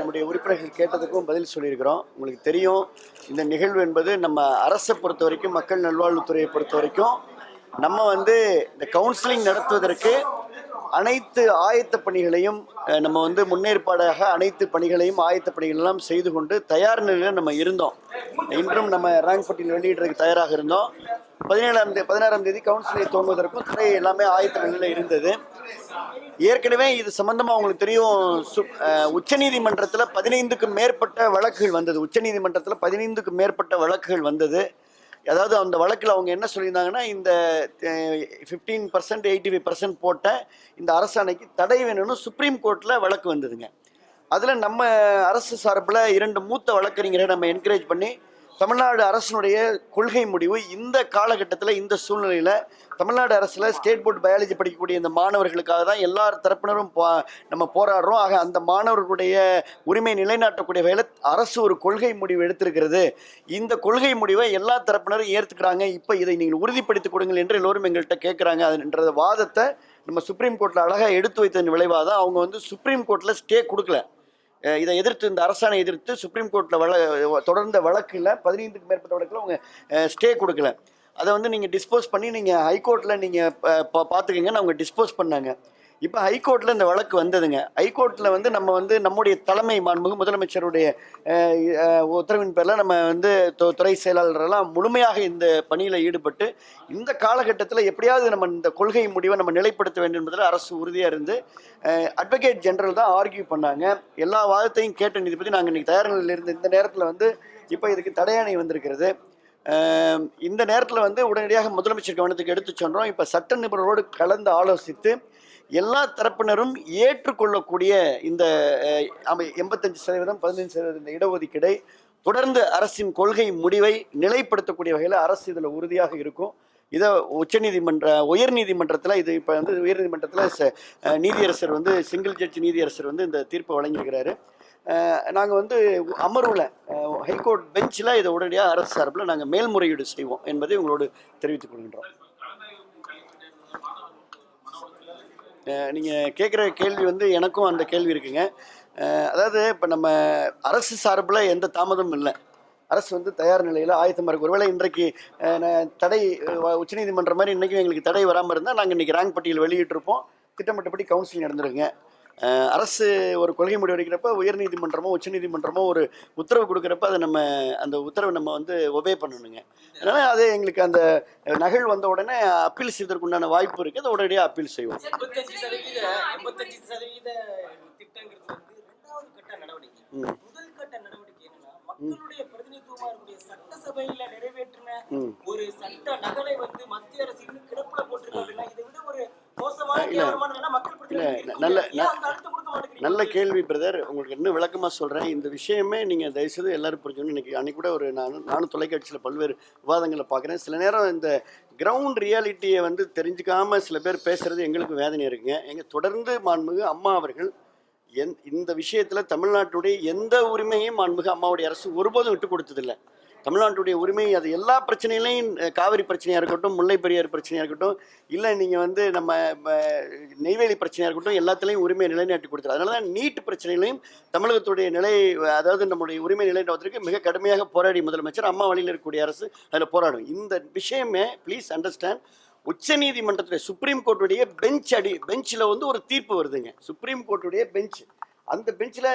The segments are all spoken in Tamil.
நம்முடைய உறுப்பினர்கள் கேட்டதுக்கும் பதில் சொல்லியிருக்கிறோம். உங்களுக்கு தெரியும் இந்த நிகழ்வு என்பது நம்ம அரசை பொறுத்த வரைக்கும் மக்கள் நல்வாழ்வுத்துறையை பொறுத்த வரைக்கும் நம்ம வந்து இந்த கவுன்சிலிங் நடத்துவதற்கு அனைத்து ஆயத்த பணிகளையும் நம்ம வந்து முன்னேற்பாடாக அனைத்து பணிகளையும் ஆயத்த பணிகள் எல்லாம் செய்து கொண்டு தயார் நிலையில் நம்ம இருந்தோம். இன்றும் நம்ம ரேங்க் பட்டியல் வெளியிடுறதுக்கு தயாராக இருந்தோம். பதினேழாம் தேதி பதினாறாம் தேதி கவுன்சிலை தோங்குவதற்கும் துறை எல்லாமே ஆயத்த நிலையில் இருந்தது. ஏற்கனவே இது சம்பந்தமா உங்களுக்கு தெரியும் சு உச்சநீதிமன்றத்தில் பதினைந்துக்கும் மேற்பட்ட வழக்குகள் வந்தது. உச்சநீதிமன்றத்தில் பதினைந்துக்கும் மேற்பட்ட வழக்குகள் வந்தது. அதாவது அந்த வழக்கில் அவங்க என்ன சொல்லியிருந்தாங்கன்னா இந்த fifteen percent eighty five percent போட்ட இந்த அரசாணைக்கு தடை வேணும்னு சுப்ரீம் கோர்ட்டில் வழக்கு வந்ததுங்க. அதில் நம்ம அரசு சார்பில் இரண்டு மூத்த வழக்கறிஞரை நம்ம என்கரேஜ் பண்ணி தமிழ்நாடு அரசினுடைய கொள்கை முடிவு இந்த காலகட்டத்தில் இந்த சூழ்நிலையில் தமிழ்நாடு அரசில் ஸ்டேட் போர்ட் பயாலஜி படிக்கக்கூடிய இந்த மாணவர்களுக்காக தான் எல்லா தரப்பினரும் நம்ம போராடுறோம். ஆக அந்த மாணவர்களுடைய உரிமை நிலைநாட்டக்கூடிய வகையில் அரசு ஒரு கொள்கை முடிவு எடுத்திருக்கிறது. இந்த கொள்கை முடிவை எல்லா தரப்பினரும் ஏற்றுக்கிறாங்க இப்போ இதை நீங்கள் உறுதிப்படுத்திக் கொடுங்கள் என்று எல்லோரும் எங்கள்கிட்ட கேட்குறாங்க அதுன்ற வாதத்தை நம்ம சுப்ரீம் கோர்ட்டில் அழகாக எடுத்து வைத்ததன் விளைவாக தான் அவங்க வந்து சுப்ரீம் கோர்ட்டில் ஸ்டே கொடுக்கல. இதை எதிர்த்து இந்த அரசாணை எதிர்த்து சுப்ரீம் கோர்ட்டில் வழ தொடர்ந்த வழக்கில் பதினைந்துக்கு மேற்பட்ட வழக்கில் அவங்க ஸ்டே கொடுக்கல. அதை வந்து நீங்கள் டிஸ்போஸ் பண்ணி நீங்கள் ஹைகோர்ட்டில் நீங்கள் பார்த்துக்கங்கன்னு அவங்க டிஸ்போஸ் பண்ணாங்க. இப்போ ஹைகோர்ட்டில் இந்த வழக்கு வந்ததுங்க. ஹைகோர்ட்டில் வந்து நம்ம வந்து நம்முடைய தலைமை மாண்புமிகு முதலமைச்சருடைய உத்தரவின் பேரில் நம்ம வந்து துறை செயலாளரெல்லாம் முழுமையாக இந்த பணியில் ஈடுபட்டு இந்த காலகட்டத்தில் எப்படியாவது நம்ம இந்த கொள்கை முடிவை நம்ம நிலைப்படுத்த வேண்டும் என்பதில் அரசு உறுதியாக இருந்து அட்வொகேட் ஜெனரல் தான் ஆர்கியூ பண்ணாங்க. எல்லா வாதத்தையும் கேட்ட நீதிபதி நாங்கள் இன்றைக்கி தயார் நிலையில் இருந்து இந்த நேரத்தில் வந்து இப்போ இதுக்கு தடையாணை வந்திருக்கிறது. இந்த நேரத்தில் வந்து உடனடியாக முதலமைச்சர் கவனத்துக்கு எடுத்து சொல்கிறோம் இப்போ சட்ட நிபுணரோடு கலந்து ஆலோசித்து எல்லா தரப்பினரும் ஏற்றுக்கொள்ளக்கூடிய இந்த அமை- எண்பத்தஞ்சு சதவீதம் பதினைஞ்சு சதவீதம் இந்த இடஒதுக்கீடை தொடர்ந்து அரசின் கொள்கை முடிவை நிலைப்படுத்தக்கூடிய வகையில் அரசு இதில் உறுதியாக இருக்கும். இதை உச்சநீதிமன்ற உயர்நீதிமன்றத்தில் இது இப்போ வந்து உயர்நீதிமன்றத்தில் நீதியரசர் வந்து சிங்கிள் ஜட்ஜ் நீதியரசர் வந்து இந்த தீர்ப்பை வழங்கியிருக்கிறாரு. நாங்கள் வந்து அமர்வில் ஹைகோர்ட் பெஞ்சில் இதை உடனடியாக அரசு சார்பில் நாங்கள் மேல்முறையீடு செய்வோம் என்பதை உங்களோடு தெரிவித்துக் கொள்கின்றோம். நீங்கள் கேட்குற கேள்வி வந்து எனக்கும் அந்த கேள்வி இருக்குங்க. அதாவது இப்போ நம்ம அரசு சார்பில் எந்த தாமதமும் இல்லை. அரசு வந்து தயார் நிலையில் ஆயத்தமாக இருக்கு ஒருவேளை இன்றைக்கு தடை உச்சநீதிமன்றம் மாதிரி இன்றைக்கும் எங்களுக்கு தடை வராமல் இருந்தால் நாங்கள் இன்றைக்கி ரேங்க் பட்டியல் வெளியிட்டிருப்போம். திட்டமிட்டபடி கவுன்சிலிங் நடந்திருக்குங்க அரசு ஒரு கொள்கை முடிவு எடுக்கிறப்ப உயர்நீதிமன்றமோ உச்சநீதிமன்றமோ ஒரு உத்தரவு கொடுக்குறப்ப அதை நம்ம அந்த உத்தரவை நம்ம வந்து ஒபே பண்ணணுங்க. அதனால் அது எங்களுக்கு அந்த நகல் வந்த உடனே அப்பீல் செய்வதற்கு உண்டான வாய்ப்பு இருக்குது அதை உடனடியாக அப்பீல் செய்வோம். மக்களுடைய பிரதிநிதித்துவமா இருக்கக்கூடிய சட்டசபையில நிறைவேற்றின. ஒரு சட்ட நகலை வந்து மத்திய அரசு இன்னும் கிடப்புல போட்டிருக்கு அப்படின்னா இதை விட ஒரு மோசமான இல்ல. கேவலமான நிலை மக்கள் பிரதிநிதி இல்ல? நல்ல-? நல்ல கேள்வி பிரதர் உங்களுக்கு இன்னும் விளக்கமாக சொல்கிறேன் இந்த விஷயமே நீங்கள் தயவுசெய்து எல்லாரும் புரிஞ்சுக்கணும். இன்னைக்கு அன்னைக்கு கூட ஒரு நான் நானும் தொலைக்காட்சியில் பல்வேறு விவாதங்களை பார்க்குறேன். சில நேரம் இந்த கிரவுண்ட் ரியாலிட்டியை வந்து தெரிஞ்சுக்காம சில பேர் பேசுறது எங்களுக்கு வேதனை இருக்குங்க. எங்க தொடர்ந்து மாண்புமிகு அம்மா அவர்கள் எந் இந்த விஷயத்தில் தமிழ்நாட்டுடைய எந்த உரிமையும் மாண்புமிகு அம்மாவுடைய அரசு ஒருபோதும் விட்டு கொடுத்ததில்லை. தமிழ்நாட்டுடைய உரிமை அது எல்லா பிரச்சனையிலையும் காவிரி பிரச்சனையாக இருக்கட்டும் முல்லை பெரியார் பிரச்சனையாக இருக்கட்டும் இல்லை நீங்கள் வந்து நம்ம நெய்வேலி பிரச்சனையாக இருக்கட்டும் எல்லாத்துலேயும் உரிமையை நிலைநாட்டி கொடுத்துரு அதனால தான் நீட் பிரச்சனையிலையும் தமிழகத்துடைய நிலை அதாவது நம்முடைய உரிமை நிலைநாட்டுவதற்கு மிக கடுமையாக போராடி முதலமைச்சர் அம்மா வழியில் இருக்கக்கூடிய அரசு அதில் போராடும். இந்த விஷயமே ப்ளீஸ் அண்டர்ஸ்டாண்ட் உச்சநீதிமன்றத்துடைய சுப்ரீம் கோர்ட்டுடைய பெஞ்ச் அடி பெஞ்சில் வந்து ஒரு தீர்ப்பு வருதுங்க. சுப்ரீம் கோர்ட்டுடைய பெஞ்ச் அந்த பெஞ்சில்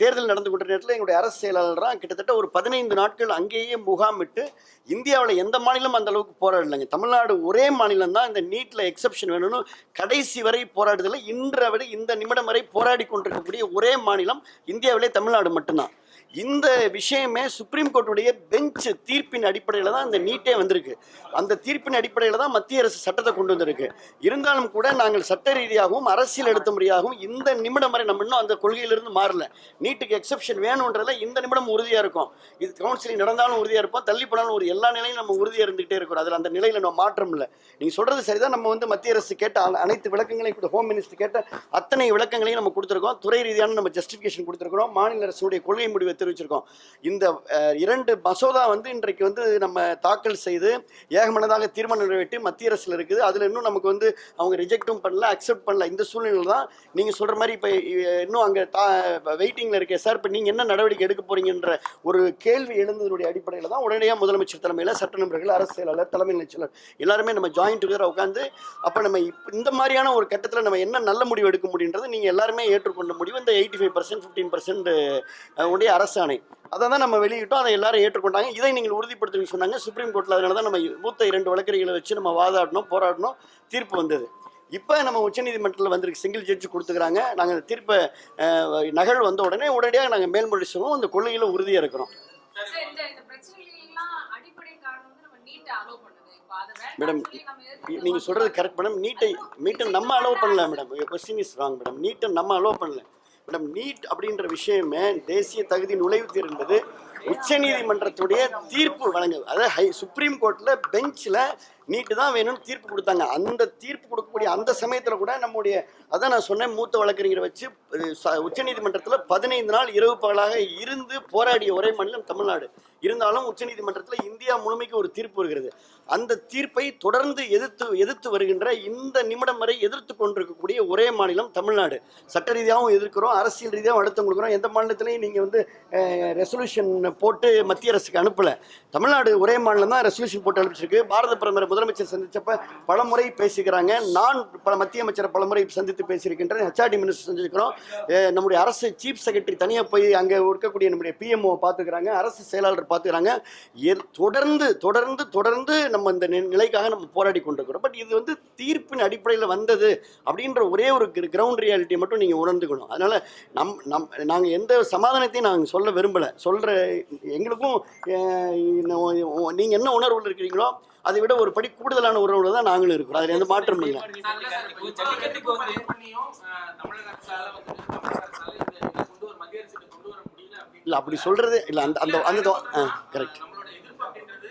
தேர்தல் நடந்து கொண்ட நேரத்தில் எங்களுடைய அரசு செயலாளராக கிட்டத்தட்ட ஒரு பதினைந்து நாட்கள் அங்கேயே முகாமிட்டு இந்தியாவில் எந்த மாநிலம் அந்த அளவுக்கு போராடலைங்க. தமிழ்நாடு ஒரே மாநிலம் தான். இந்த நீட்டில் எக்ஸப்ஷன் வேணும்னு கடைசி வரை போராடுதலை இன்று வரை இந்த நிமிடம் வரை போராடி கொண்டிருக்கக்கூடிய ஒரே மாநிலம் இந்தியாவிலே தமிழ்நாடு மட்டும்தான். இந்த விஷயமே சுப்ரீம் கோர்ட்டுடைய பெஞ்ச் தீர்ப்பின் அடிப்படையில் தான் இந்த நீட்டே வந்திருக்கு. அந்த தீர்ப்பின் அடிப்படையில் தான் மத்திய அரசு சட்டத்தை கொண்டு வந்திருக்கு. இருந்தாலும் கூட நாங்கள் சட்ட ரீதியாகவும் அரசியல் எடுத்த முறையாகவும் இந்த நிமிடம் வரை நம்ம இன்னும் அந்த கொள்கையிலிருந்து மாறல. நீட்டுக்கு எக்ஸப்ஷன் வேணுன்றதுல இந்த நிமிடம் உறுதியாக இருக்கும். இது கவுன்சிலிங் நடந்தாலும் உறுதியாக இருப்போம். தள்ளி போனாலும் ஒரு எல்லா நிலையும் நம்ம உறுதியாக இருந்துகிட்டே இருக்கிறோம் அதில் அந்த நிலையில் நம்ம மாற்றம் இல்லை. நீங்கள் சொல்கிறது சரிதான். நம்ம வந்து மத்திய அரசு கேட்ட அனைத்து விளக்கங்களையும் கூட ஹோம் மினிஸ்டர் கேட்ட அத்தனை விளக்கங்களையும் நம்ம கொடுத்துருக்கோம். துறை ரீதியான நம்ம ஜஸ்டிஃபிகேஷன் கொடுத்துருக்கோம் மாநில அரசுடைய கொள்கை முடிவை தெரிவிச்சிருக்கோம். இந்த இரண்டு மசோதா வந்து இன்றைக்கு வந்து நம்ம தாக்கல் செய்து ஏகமனதாக தீர்மானம் நிறைவேற்றி மத்திய அரசில் இருக்குது. அதில் இன்னும் நமக்கு வந்து அவங்க ரிஜெக்டும் பண்ணல அக்செப்ட் பண்ணல. இந்த சூழ்நிலையில் தான் நீங்கள் சொல்கிற மாதிரி இப்போ இன்னும் அங்கே தா வெயிட்டிங்கில் இருக்கே சார் இப்போ நீங்கள் என்ன நடவடிக்கை எடுக்க போறீங்கன்ற ஒரு கேள்வி எழுந்ததனுடைய அடிப்படையில் தான் உடனடியாக முதலமைச்சர் தலைமையில் சட்ட நண்பர்கள் அரசு செயலாளர் தலைமை செயலர் எல்லாருமே நம்ம ஜாயின் டுகெதராக உட்காந்து அப்போ நம்ம இந்த மாதிரியான ஒரு கட்டத்தில் நம்ம என்ன நல்ல முடிவு எடுக்க முடியுன்றது நீங்கள் எல்லாருமே ஏற்றுக்கொண்ட முடிவு. இந்த eighty five percent fifteen percent உடைய அரசாணை. அதை தான் நம்ம வெளியிட்டோம் அதை எல்லாரும் ஏற்றுக்கொண்டாங்க. இதை நீங்கள் உறுதிப்படுத்துன்னு சொன்னாங்க. சுப்ரீம் கோர்ட்டில் அதனால தான் நம்ம மூத்த இரண்டு வழக்கறிஞர்களை வச்சு நம்ம வாதாடினோம் போராடினோம் தீர்ப்பு வந்தது. இப்போ நம்ம உச்சநீதிமன்றத்தில் வந்திருக்கு. சிங்கிள் ஜட்ஜ் கொடுத்துக்கிறாங்க. நாங்கள் தீர்ப்பை நகல் வந்த உடனே உடனடியாக நாங்கள் மேல்முறை சொல்லுவோம் அந்த கொள்கையில் உறுதியாக இருக்கிறோம். மேடம், நீங்கள் சொல்கிறது கரெக்ட் மேடம் நீட்டை நீட்டை நம்ம அலோவ் பண்ணல madam question is wrong madam நீட்டை நம்ம அலோவ் பண்ணல. மேடம் நீட் அப்படின்ற விஷயமே தேசிய தகுதி நுழைவுத் தேர்வு என்பது உச்சநீதிமன்றத்துடைய தீர்ப்பு வழங்கு அதாவது ஹை சுப்ரீம் கோர்ட்டில் பெஞ்சில் நீட்டு தான் வேணும்னு தீர்ப்பு கொடுத்தாங்க. அந்த தீர்ப்பு கொடுக்கக்கூடிய அந்த சமயத்தில் கூட நம்முடைய அதான் நான் சொன்னேன் மூத்த வழக்கறிஞரை வச்சு உச்சநீதிமன்றத்தில் பதினைந்து நாள் இரவு பகலாக இருந்து போராடிய ஒரே மாநிலம் தமிழ்நாடு. இருந்தாலும் உச்சநீதிமன்றத்தில் இந்தியா முழுமைக்கு ஒரு தீர்ப்பு வருகிறது. அந்த தீர்ப்பை தொடர்ந்து எதிர்த்து எதிர்த்து வருகின்ற இந்த நிமிடம் வரை எதிர்த்து கொண்டிருக்கக்கூடிய ஒரே மாநிலம் தமிழ்நாடு. சட்ட ரீதியாகவும் எதிர்க்கிறோம் அரசியல் ரீதியாகவும் அழுத்தம் கொடுக்குறோம். எந்த மாநிலத்திலையும் நீங்கள் வந்து ரெசல்யூஷன் போட்டு மத்திய அரசுக்கு அனுப்பலை. தமிழ்நாடு ஒரே மாநிலம் தான் ரெசல்யூஷன் போட்டு அனுப்பிச்சிருக்கு. பாரத பிரதமர் முதலமைச்சர் சந்திச்சப்ப பலமுறை பேசிக்கிறாங்க நான் பல மத்திய அமைச்சரை பலமுறை சந்தித்து பேசியிருக்கின்றேன். HRD minister சந்திச்சிருக்கிறோம். நம்முடைய அரசு சீஃப் செக்ரட்டரி தனியாக போய் அங்கே இருக்கக்கூடிய நம்முடைய பிஎம்ஓ பார்த்துக்கிறாங்க. அரசு செயலாளர் பார்த்துக்கிறாங்க. தொடர்ந்து தொடர்ந்து தொடர்ந்து நம்ம இந்த நி- நிலைக்காக நம்ம போராடி கொண்டிருக்கிறோம். பட் இது வந்து தீர்ப்பின் அடிப்படையில் வந்தது அப்படின்ற ஒரே ஒரு கிரவுண்ட் ரியாலிட்டியை மட்டும் நீங்கள் உணர்ந்துக்கணும். அதனால் நம் நம் நாங்கள் எந்த சமாதானத்தையும் நாங்கள் சொல்ல விரும்பலை. சொல்கிற எங்களுக்கும் நீங்கள் என்ன உணர்வில் இருக்கிறீங்களோ அதை விட ஒரு படி கூடுதலான உறவுல தான் நாங்களும் இருக்கிறோம். அதில் எந்த மாற்றமும் இல்லை. இல்லை அப்படி சொல்கிறது இல்லை அந்த அந்த அந்த ஆ கரெக்ட் நம்மளோட எதிர்ப்பு அப்படின்றது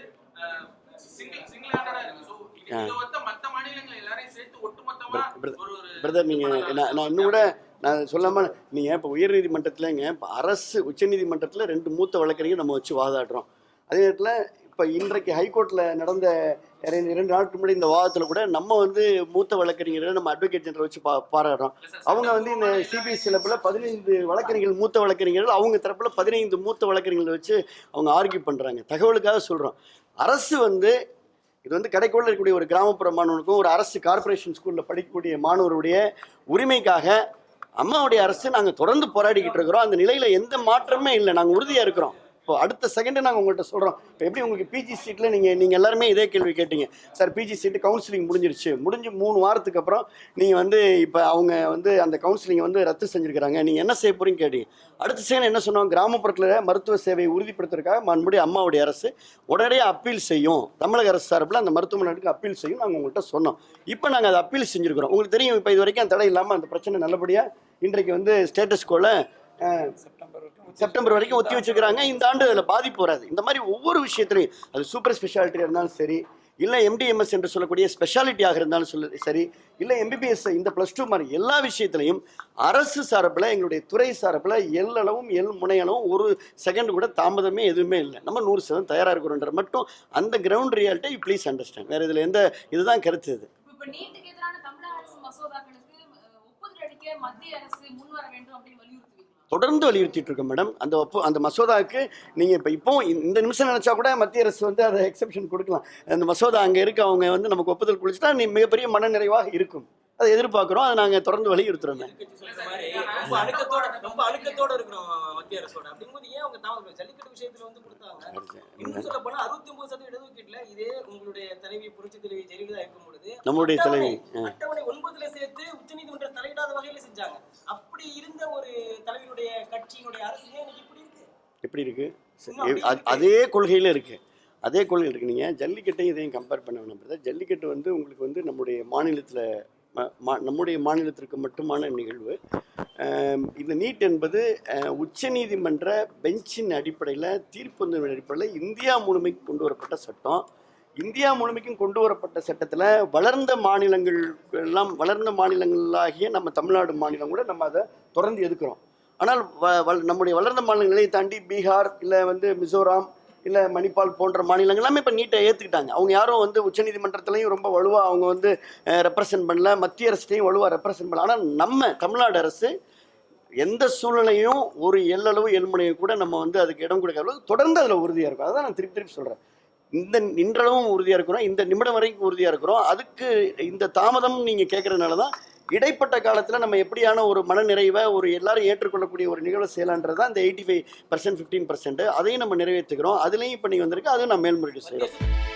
சிங்கிள் சிங்கிள் ஹேண்டடா இருக்கு. ஸோ இதை ஒத்த மத்த மாநிலங்கள் எல்லாரையும் சேர்த்து ஒட்டுமொத்தமா பிரதர் ஒரு ஒரு பிரதர் நீங்கள் நான் நான் இன்னும் கூட நான் சொல்லாமல் நீங்கள் இப்போ உயர்நீதிமன்றத்தில்ங்க இப்போ அரசு உச்சநீதிமன்றத்தில் ரெண்டு மூத்த வழக்கறிஞர் நம்ம வச்சு வாதாடுறோம். அதே நேரத்தில் இப்போ இன்றைக்கு ஹைகோர்ட்டில் நடந்த இரண்டு நாட்களுக்கு முன்னாடி இந்த வாதத்தில் கூட நம்ம வந்து மூத்த வழக்கறிஞரை நம்ம அட்வொகேட் ஜெனரல் வச்சு பா பாராடுறோம் அவங்க வந்து இந்த சிபிஎஸ் சிலப்பில் பதினைந்து வழக்கறிஞர்கள் மூத்த வழக்கறிஞர்கள் அவங்க தரப்பில் பதினைந்து மூத்த வழக்கறிஞர்களை வச்சு அவங்க ஆர்கியூ பண்ணுறாங்க தகவலுக்காக சொல்கிறோம் அரசு வந்து இது வந்து கடைக்குள்ள இருக்கக்கூடிய ஒரு கிராமப்புற மாணவனுக்கும் ஒரு அரசு கார்ப்பரேஷன் ஸ்கூலில் படிக்கக்கூடிய மாணவருடைய உரிமைக்காக அம்மாவுடைய அரசு நாங்கள் தொடர்ந்து போராடிக்கிட்டு இருக்கிறோம். அந்த நிலையில் எந்த மாற்றமே இல்லை. நாங்கள் உறுதியாக இருக்கிறோம். இப்போ அடுத்த செகண்டு நாங்கள் உங்கள்கிட்ட சொல்கிறோம் இப்போ எப்படி உங்களுக்கு பிஜி சீட்டில் நீங்கள் நீங்கள் எல்லாருமே இதே கேள்வி கேட்டீங்க. சார் பிஜி சீட்டு கவுன்சிலிங் முடிஞ்சிருச்சு. முடிஞ்சு மூணு வாரத்துக்கு அப்புறம் நீங்கள் வந்து இப்போ அவங்க வந்து அந்த கவுன்சிலிங்கை வந்து ரத்து செஞ்சுருக்கிறாங்க. நீங்கள் என்ன செய்ய போகிறீங்கன்னு கேட்டீங்க. அடுத்த செகண்ட் என்ன சொன்னோம்? கிராமப்புறத்தில் மருத்துவ சேவையை உறுதிப்படுத்துறதுக்காக மறுபடியும் அம்மாவுடைய அரசு உடனடியாக அப்பீல் செய்யும். தமிழக அரசு சார்பில் அந்த மருத்துவமனைக்கு அப்பீல் செய்யும் நாங்கள் உங்கள்கிட்ட சொன்னோம். இப்போ நாங்கள் அதை அப்பீல் செஞ்சுருக்கிறோம். உங்களுக்கு தெரியும் இப்போ இது வரைக்கும் அந்த தடை இல்லாமல் அந்த பிரச்சனை நல்லபடியாக இன்றைக்கு வந்து ஸ்டேட்டஸ் கோல செப்டம்பர் வரைக்கும் ஒத்தி வச்சுக்கிறாங்க இந்த ஆண்டு அதில் பாதிப்பு வராது. இந்த மாதிரி ஒவ்வொரு விஷயத்துலையும் அது சூப்பர் ஸ்பெஷாலிட்டியாக இருந்தாலும் சரி இல்லை எம்டிஎம்எஸ் என்று சொல்லக்கூடிய ஸ்பெஷாலிட்டியாக இருந்தாலும் சொல்லு சரி இல்லை எம்பிபிஎஸ் இந்த ப்ளஸ் டூ மாதிரி எல்லா விஷயத்துலையும் அரசு சார்பில் எங்களுடைய துறை சார்பில் எல்லளவும் எல் முனையளவும் ஒரு செகண்ட் கூட தாமதமே எதுவுமே இல்லை. நம்ம நூறு சதவீதம் தயாராக இருக்கிறோன்ற மட்டும் அந்த ground reality you please understand வேறு இதில் எந்த இதுதான் கருத்து இது. மத்திய அரசு முன் வர வேண்டும் அப்படின்னு தொடர்ந்து வலியுறுத்திட்டு இருக்கோம் மேடம். அந்த ஒப்பு அந்த மசோதாவுக்கு நீங்கள் இப்போ இப்போ இந்த நிமிஷம் நினச்சா கூட மத்திய அரசு வந்து அதை எக்ஸெப்ஷன் கொடுக்கலாம். அந்த மசோதா அங்கே இருக்கு அவங்க வந்து நமக்கு ஒப்புதல் குளிச்சுட்டா நீ மிகப்பெரிய மனநிறைவாக இருக்கும். அதை எதிர்பார்க்குறோம் அதை நாங்கள் தொடர்ந்து வலியுறுத்துறோம் உங்களுடைய தலைவி ஒன்பதுல சேர்த்து உச்சநீதிமன்றம் தலையிடாத வகையில செஞ்சாங்க. அப்படி இருந்த ஒரு தலைவியுடைய கட்சியினுடைய அரசு ஏன் இன்னைக்கு இப்படி இருக்கு. எப்படி இருக்கு? அதே கொள்கையில் இருக்கு. அதே கொள்கை இருக்கு. நீங்கள் ஜல்லிக்கட்டையும் இதையும் கம்பேர் பண்ண வேணாம் brother. ஜல்லிக்கட்டு வந்து உங்களுக்கு வந்து நம்முடைய மாநிலத்தில் நம்முடைய மாநிலத்திற்கு மட்டுமான நிகழ்வு. இந்த நீட் என்பது உச்சநீதிமன்ற பெஞ்சின் அடிப்படையில் தீர்ப்பு அடிப்படையில் இந்தியா முழுமைக்கு கொண்டு வரப்பட்ட சட்டம். இந்தியா முழுமைக்கும் கொண்டு வரப்பட்ட சட்டத்தில் வளர்ந்த மாநிலங்கள் எல்லாம் வளர்ந்த மாநிலங்களாகிய நம்ம தமிழ்நாடு மாநிலம் கூட நம்ம அதை தொடர்ந்து எதுக்குறோம் ஆனால் வ- நம்முடைய வளர்ந்த மாநிலங்களை தாண்டி பீகார் இல்லை வந்து மிசோராம் இல்லை மணிப்பால் போன்ற மாநிலங்கள் எல்லாமே இப்போ நீட்டை ஏற்றுக்கிட்டாங்க அவங்க யாரும் வந்து உச்சநீதிமன்றத்துலையும் ரொம்ப வலுவாக அவங்க வந்து ரெப்ரசன்ட் பண்ணல மத்திய அரசுலேயும் வலுவாக ரெப்ரசன்ட் பண்ணல. ஆனால் நம்ம தமிழ்நாடு அரசு எந்த சூழ்நிலையும் ஒரு எல்லளவு எல்முனையும் கூட நம்ம வந்து அதுக்கு இடம் கொடுக்காத தொடர்ந்து அதில் உறுதியாக இருக்கும். அதான் நான் திருப்பி திருப்பி சொல்கிறேன் இந்த இன்றளவும் உறுதியாக இருக்கிறோம் இந்த நிமிடம் வரைக்கும் உறுதியாக இருக்கிறோம். அதுக்கு இந்த தாமதம் நீங்கள் கேட்குறதுனால தான் இடைப்பட்ட காலத்தில் நம்ம எப்படியான ஒரு மனநிறைவை ஒரு எல்லாரும் ஏற்றுக்கொள்ளக்கூடிய ஒரு நிகழ்வு செய்யலான்றது தான் இந்த eighty five percent fifteen percent அதையும் நம்ம நிறைவேற்றுக்கிறோம் அதுலேயும் இப்போ நீங்கள் வந்திருக்கு அதுவும் நான் மேல்முறையீடு செய்கிறோம்